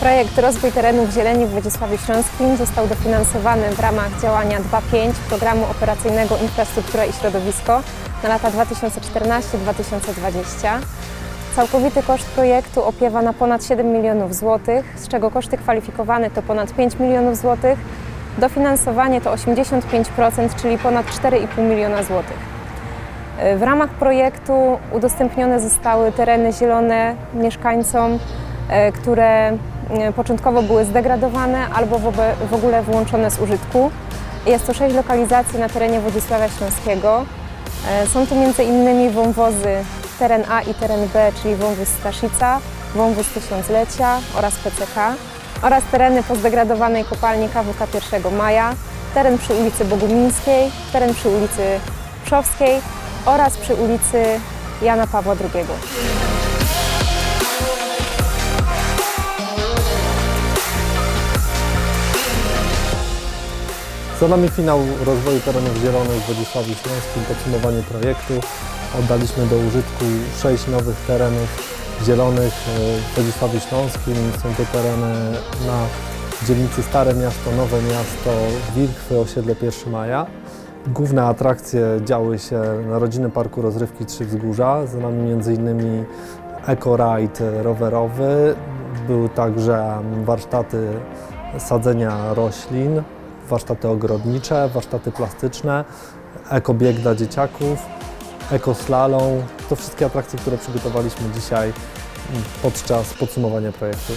Projekt Rozwój Terenów Zieleni w Wodzisławiu Śląskim został dofinansowany w ramach działania 2.5 Programu Operacyjnego Infrastruktura i Środowisko na lata 2014-2020. Całkowity koszt projektu opiewa na ponad 7 milionów złotych, z czego koszty kwalifikowane to ponad 5 milionów złotych, dofinansowanie to 85%, czyli ponad 4,5 miliona złotych. W ramach projektu udostępnione zostały tereny zielone mieszkańcom, które e, początkowo były zdegradowane albo w ogóle wyłączone z użytku. Jest to sześć lokalizacji na terenie Wodzisławia Śląskiego. E, Są tu m.in. wąwozy teren A i teren B, czyli wąwóz Staszica, wąwóz Tysiąclecia oraz PCK oraz tereny po zdegradowanej kopalni KWK 1 Maja, teren przy ulicy Bogumińskiej, teren przy ulicy Przowskiej oraz przy ulicy Jana Pawła II. Za nami finał rozwoju terenów zielonych w Wodzisławiu Śląskim, podsumowanie projektu. Oddaliśmy do użytku sześć nowych terenów zielonych e, w Wodzisławiu Śląskim. Są to tereny na dzielnicy Stare Miasto, Nowe Miasto, Wilchwy, osiedle 1 Maja. Główne atrakcje działy się na Rodzinnym Parku Rozrywki Trzy Wzgórza. Za nami m.in. eco-ride rowerowy. Były także warsztaty sadzenia roślin, warsztaty ogrodnicze, warsztaty plastyczne, ekobieg dla dzieciaków, ekoslalom. To wszystkie atrakcje, które przygotowaliśmy dzisiaj podczas podsumowania projektu.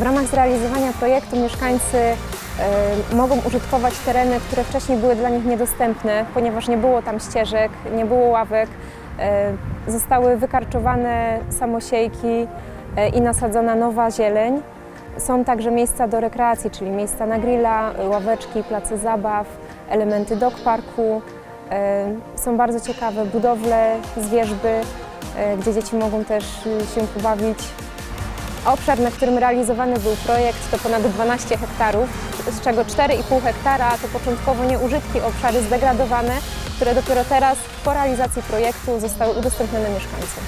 W ramach zrealizowania projektu mieszkańcy e, mogą użytkować tereny, które wcześniej były dla nich niedostępne, ponieważ nie było tam ścieżek, nie było ławek. e, Zostały wykarczowane samosiejki e, i nasadzona nowa zieleń. Są także miejsca do rekreacji, czyli miejsca na grilla, ławeczki, place zabaw, elementy dog parku. Są bardzo ciekawe budowle z wierzby, e, gdzie dzieci mogą też się pobawić Obszar, na którym realizowany był projekt, to ponad 12 hektarów, z czego 4,5 hektara to początkowo nieużytki obszary zdegradowane, które dopiero teraz po realizacji projektu zostały udostępnione mieszkańcom.